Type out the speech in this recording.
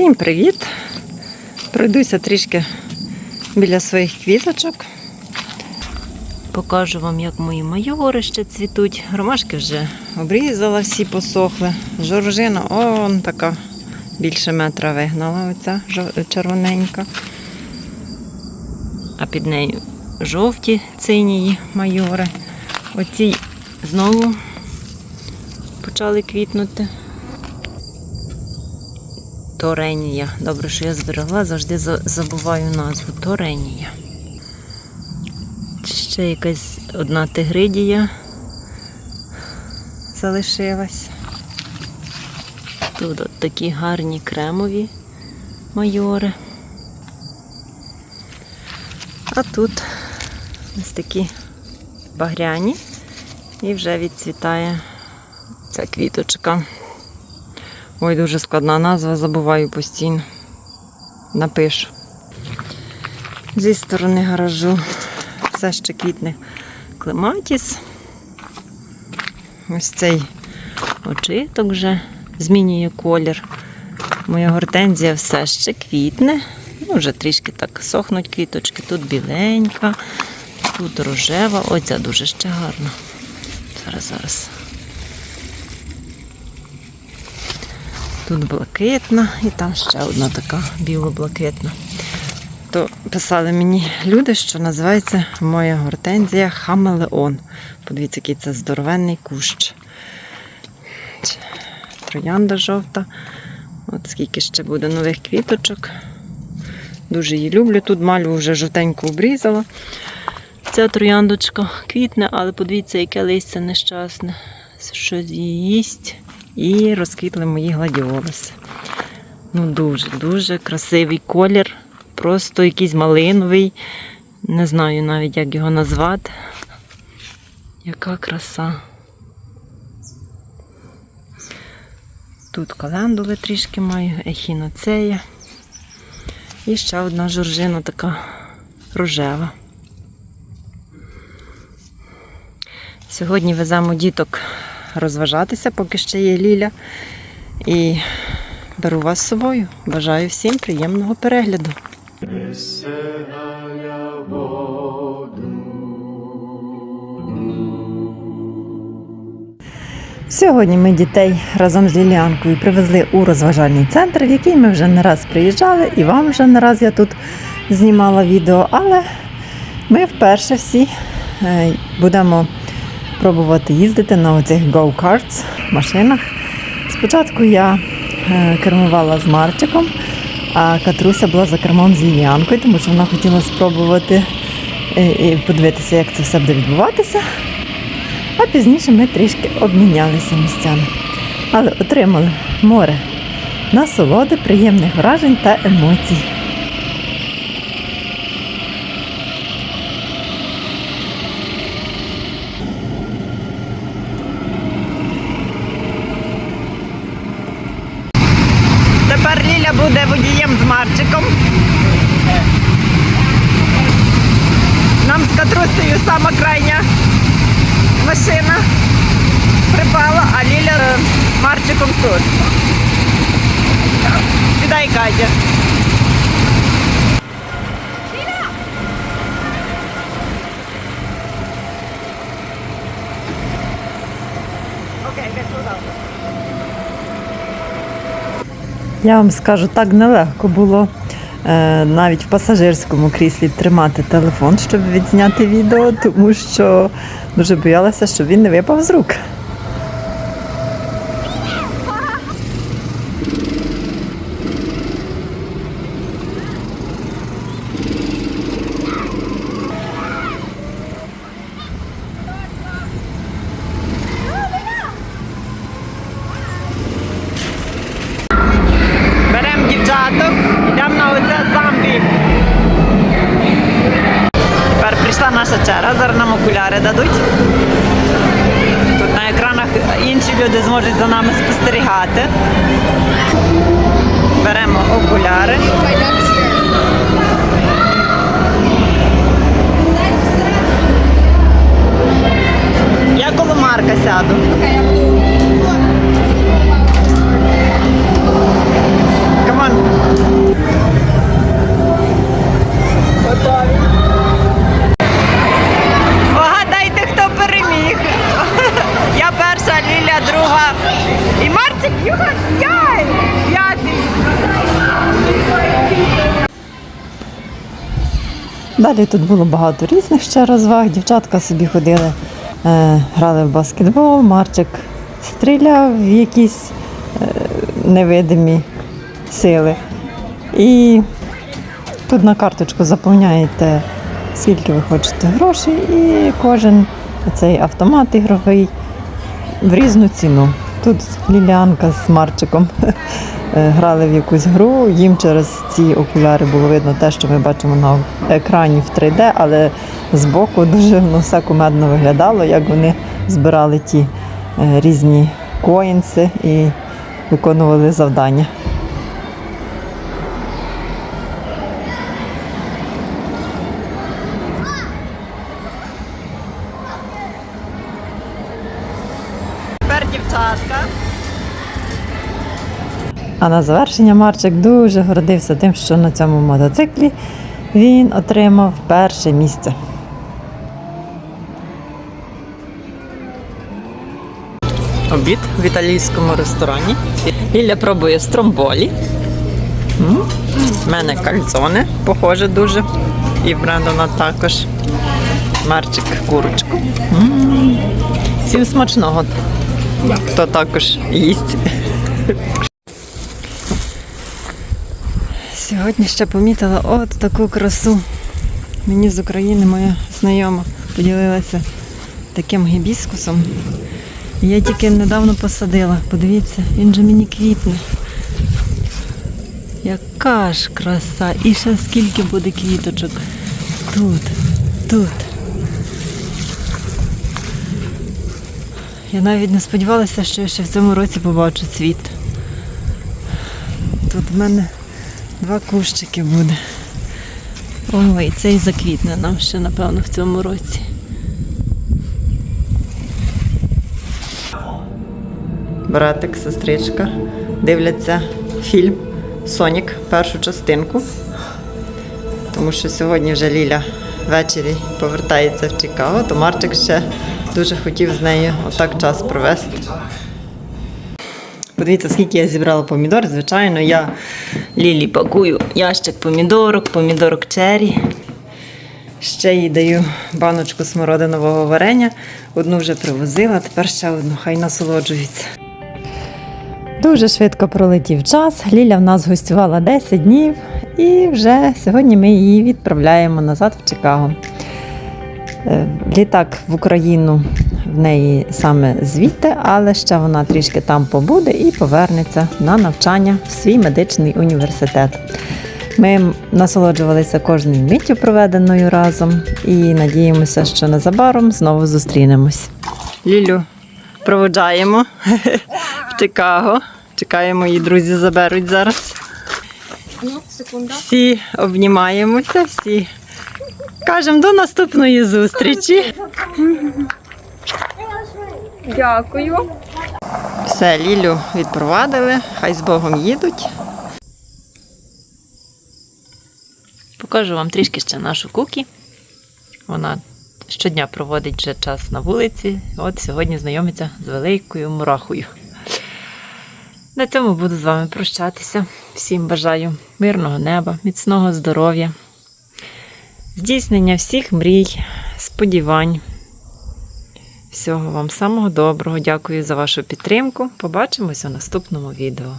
Всім привіт! Пройдуся трішки біля своїх квіточок. Покажу вам, як мої майори ще цвітуть. Ромашки вже обрізала, всі посохли. Жоржина, он така більше метра вигнала, оця червоненька. А під нею жовті цинії майори. Оці знову почали квітнути. Торенія. Добре, що я зберегла, завжди забуваю назву. Торенія. Ще якась одна тигридія залишилась. Тут от такі гарні кремові майори. А тут ось такі багряні і вже відцвітає ця квіточка. Ой, дуже складна назва, забуваю постійно. Напишу. Зі сторони гаражу все ще квітне клематіс. Ось цей очиток вже змінює колір. Моя гортензія все ще квітне. Ну, вже трішки так сохнуть квіточки. Тут біленька, тут рожева. Ось ця дуже ще гарна. Зараз, зараз. Тут блакитна і там ще одна така біло-блакитна. То писали мені люди, що називається моя гортензія Хамелеон. Подивіться, який це здоровенний кущ. Троянда жовта. От скільки ще буде нових квіточок. Дуже її люблю. Тут мальву вже жовтенько обрізала. Ця трояндочка квітне, але подивіться, яке листя нещасне. Щось її їсть. І розквітли мої гладіолуси. Ну, дуже-дуже красивий колір. Просто якийсь малиновий. Не знаю навіть, як його назвати. Яка краса. Тут календули трішки маю, ехіноцея. І ще одна жоржина така рожева. Сьогодні веземо діток розважатися, поки ще є Ліля. І беру вас з собою. Бажаю всім приємного перегляду. Сьогодні ми дітей разом з Ліліанкою привезли у розважальний центр, в який ми вже не раз приїжджали, і вам вже не раз я тут знімала відео, але ми вперше всі е, будемо пробувати їздити на оцих go-karts машинах. Спочатку я е, кермувала з Марчиком, а Катруся була за кермом з Ліліанкою, тому що вона хотіла спробувати е, і подивитися, як це все буде відбуватися. А пізніше ми трішки обмінялися місцями. Але отримали море насолоди, приємних вражень та емоцій. Тепер Ліля буде водієм з Марчиком. Нам з Катрусею сама крайня машина припала, а Ліля з Марчиком тут. Сідай, Катя. Я вам скажу, так нелегко було е, навіть в пасажирському кріслі тримати телефон, щоб відзняти відео, тому що дуже боялася, щоб він не випав з рук. Прийшла раз зараз нам окуляри дадуть. Тут на екранах інші люди зможуть за нами спостерігати. Беремо окуляри. Я коло Марка сяду. Далі тут було багато різних ще розваг. Дівчатка собі ходили, е, грали в баскетбол, Марчик стріляв в якісь е, невидимі сили. І тут на карточку заповняєте, скільки ви хочете грошей, і кожен цей автомат ігровий в різну ціну. Тут Ліліанка з Марчиком грали в якусь гру. Їм через ці окуляри було видно те, що ми бачимо на екрані в 3D, але збоку дуже воно все кумедно виглядало, як вони збирали ті е, різні коїнси і виконували завдання. А на завершення Марчик дуже гордився тим, що на цьому мотоциклі він отримав перше місце. Обід в італійському ресторані. Ліля пробує стромболі. М. В мене кальцоне, похоже дуже. І Брендона також. Марчик курочку. М. Всім смачного, хто також їсть. Сьогодні ще помітила от таку красу. Мені з України моя знайома поділилася таким гібіскусом. Я тільки недавно посадила. Подивіться, він же мені квітне. Яка ж краса! І ще скільки буде квіточок. Тут, тут. Я навіть не сподівалася, що я ще в цьому році побачу цвіт. Тут в мене два кущики буде. Ой, цей заквітне нам ще, напевно, в цьому році. Братик, сестричка дивляться фільм Сонік, першу частинку. Тому що сьогодні вже Ліля ввечері повертається в Чикаго, то Марчик ще дуже хотів з нею отак час провести. Подивіться, скільки я зібрала помідор. Звичайно, я Лілі пакую ящик помідорок, помідорок чері. Ще їй даю баночку смородинового варення. Одну вже привозила, тепер ще одну, хай насолоджується. Дуже швидко пролетів час. Ліля в нас гостювала 10 днів, і вже сьогодні ми її відправляємо назад в Чикаго. Е, Літак в Україну в неї саме звідти, але ще вона трішки там побуде і повернеться на навчання в свій медичний університет. Ми насолоджувалися кожною миттю проведеною разом і надіємося, що незабаром знову зустрінемось. Лілю проводжаємо в Чикаго. Чекаємо, її друзі заберуть зараз. Всі обнімаємося, всі кажемо до наступної зустрічі. Дякую. Все, Лілю відпровадили, хай з Богом їдуть. Покажу вам трішки ще нашу кукі. Вона щодня проводить вже час на вулиці. От сьогодні знайомиться з великою мурахою. На цьому буду з вами прощатися. Всім бажаю мирного неба, міцного здоров'я, здійснення всіх мрій, сподівань. Всього вам самого доброго. Дякую за вашу підтримку. Побачимось у наступному відео.